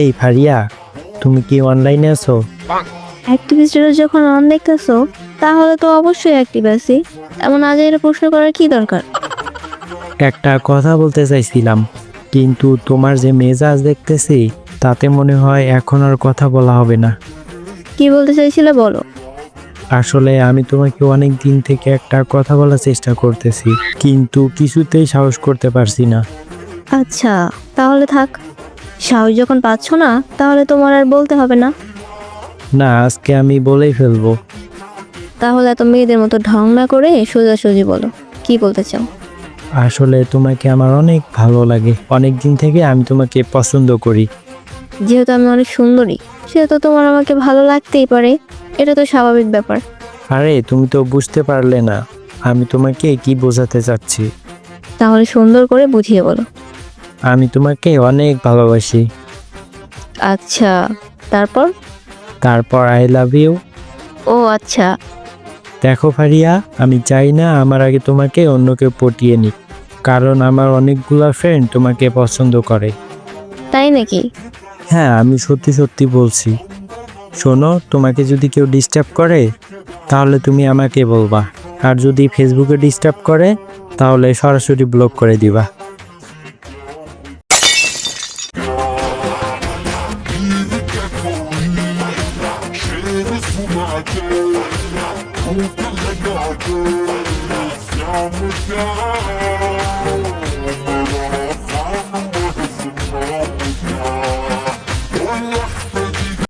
এই ফারিয়া তুমি কি অনলাইনে আছো? অ্যাক্টিভিস্টরা যখন অন দেখতেছো তাহলে তো অবশ্যই অ্যাক্টিভ আছি। এমন আগে এটা প্রশ্ন করার কি দরকার? একটা কথা বলতে চাইছিলাম কিন্তু তোমার যে মেজাজ দেখতেছি তাতে মনে হয় এখন আর কথা বলা হবে না। কি বলতে চাইছিলে বলো। আসলে আমি তোমাকে অনেক দিন থেকে একটা কথা বলার চেষ্টা করতেছি কিন্তু কিছুতেই সাহস করতে পারছি না। আচ্ছা তাহলে থাক। সাহস যখন পাচ্ছ না তাহলে তোমার আর বলতে হবে না। না আজকে আমি বলেই ফেলব। তাহলে এত মেয়েদের মতো ঢং না করে সোজাসুজি বলো। কি বলতে চাও? আসলে তোমাকে আমার অনেক ভালো লাগে। অনেক দিন থেকে আমি তোমাকে পছন্দ করি। যেহেতু আমি অনেক সুন্দরী সেহেতু তোমার আমাকে ভালো লাগতেই পারে। এটা তো স্বাভাবিক ব্যাপার। আরে তুমি তো বুঝতে পারলে না। আমি তোমাকে কি বোঝাতে চাচ্ছি? তাহলে সুন্দর করে বুঝিয়ে বলো। আমি তোমাকে অনেক ভালোবাসি। আচ্ছা তারপর? তারপর আই লাভ ইউ ও আচ্ছা। দেখো ফারিয়া আমি চাই না আমার আগে তোমাকে অন্য কেউ পটিয়ে নিক কারণ আমার অনেকগুলা ফ্রেন্ড তোমাকে পছন্দ করে। তাই নাকি? হ্যাঁ আমি সত্যি সত্যি বলছি। শোনো তোমাকে যদি কেউ ডিস্টার্ব করে তাহলে তুমি আমাকে বলবা। আর যদি ফেসবুকে ডিস্টার্ব করে তাহলে সরাসরি ব্লক করে দিবা। Yeah.